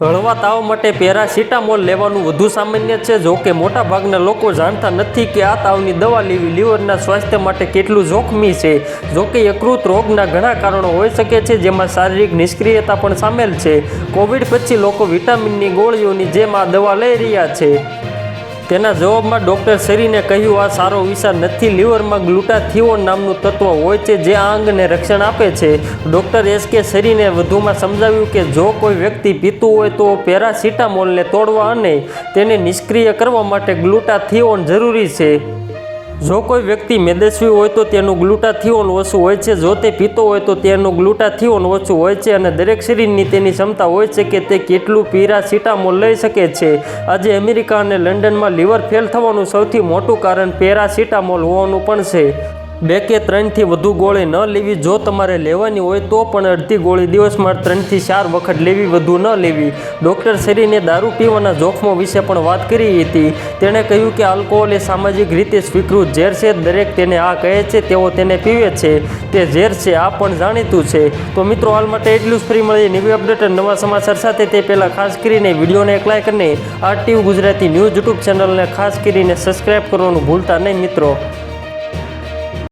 હળવા તાવ માટે પેરાસિટામોલ લેવાનું વધુ સામાન્ય છે, જો કે મોટાભાગના લોકો જાણતા નથી કે આ તાવની દવા લેવી લીવરના સ્વાસ્થ્ય માટે કેટલું જોખમી છે. જો કે યકૃત રોગના ઘણા કારણો હોઈ શકે છે, જેમાં શારીરિક નિષ્ક્રિયતા પણ સામેલ છે. કોવિડ પછી લોકો વિટામિનની ગોળીઓની જેમ આ દવા લઈ રહ્યા છે. તેના જવાબમાં ડૉક્ટર શરીને કહ્યું, આ સારો વિચાર નથી. લીવરમાં ગ્લુટાથિઓન નામનું તત્વ હોય છે જે આ અંગને રક્ષણ આપે છે. ડૉક્ટર એસ કે શરીને વધુમાં સમજાવ્યું કે જો કોઈ વ્યક્તિ પીતું હોય તો પેરાસિટામોલને તોડવા અને તેને નિષ્ક્રિય કરવા માટે ગ્લુટાથિઓન જરૂરી છે. જો કોઈ વ્યક્તિ મેદસ્વી હોય તો તેનું ગ્લુટાથિઓન ઓછું હોય છે. જો તે પીતો હોય તો તેનું ગ્લુટાથિઓન ઓછું હોય છે અને દરેક શરીરની તેની ક્ષમતા હોય છે કે તે કેટલું પેરાસિટામોલ લઈ શકે છે. આજે અમેરિકા અને લંડનમાં લીવર ફેલ થવાનું સૌથી મોટું કારણ પેરાસિટામોલ હોવાનું પણ છે. બે કે ત્રણથી વધુ ગોળી ન લેવી. જો તમારે લેવાની હોય તો પણ અડધી ગોળી દિવસમાં ત્રણથી ચાર વખત લેવી, વધુ ન લેવી. ડૉક્ટર શરીરને દારૂ પીવાના જોખમો વિશે પણ વાત કરી હતી. તેણે કહ્યું કે આલ્કોહોલ એ સામાજિક રીતે સ્વીકૃત ઝેર છે. દરેક તેને આ કહે છે, તેઓ તેને પીવે છે. તે ઝેર છે, આ પણ જાણીતું છે. તો મિત્રો, હાલ માટે એટલું જ. ફ્રી મળીએ નવી અપડેટ નવા સમાચાર સાથે. તે પહેલાં ખાસ કરીને વિડીયોને એક લાઈક અને ટીવી ગુજરાતી ન્યૂઝ યુટ્યુબ ચેનલને ખાસ કરીને સબસ્ક્રાઈબ કરવાનું ભૂલતા નહીં મિત્રો.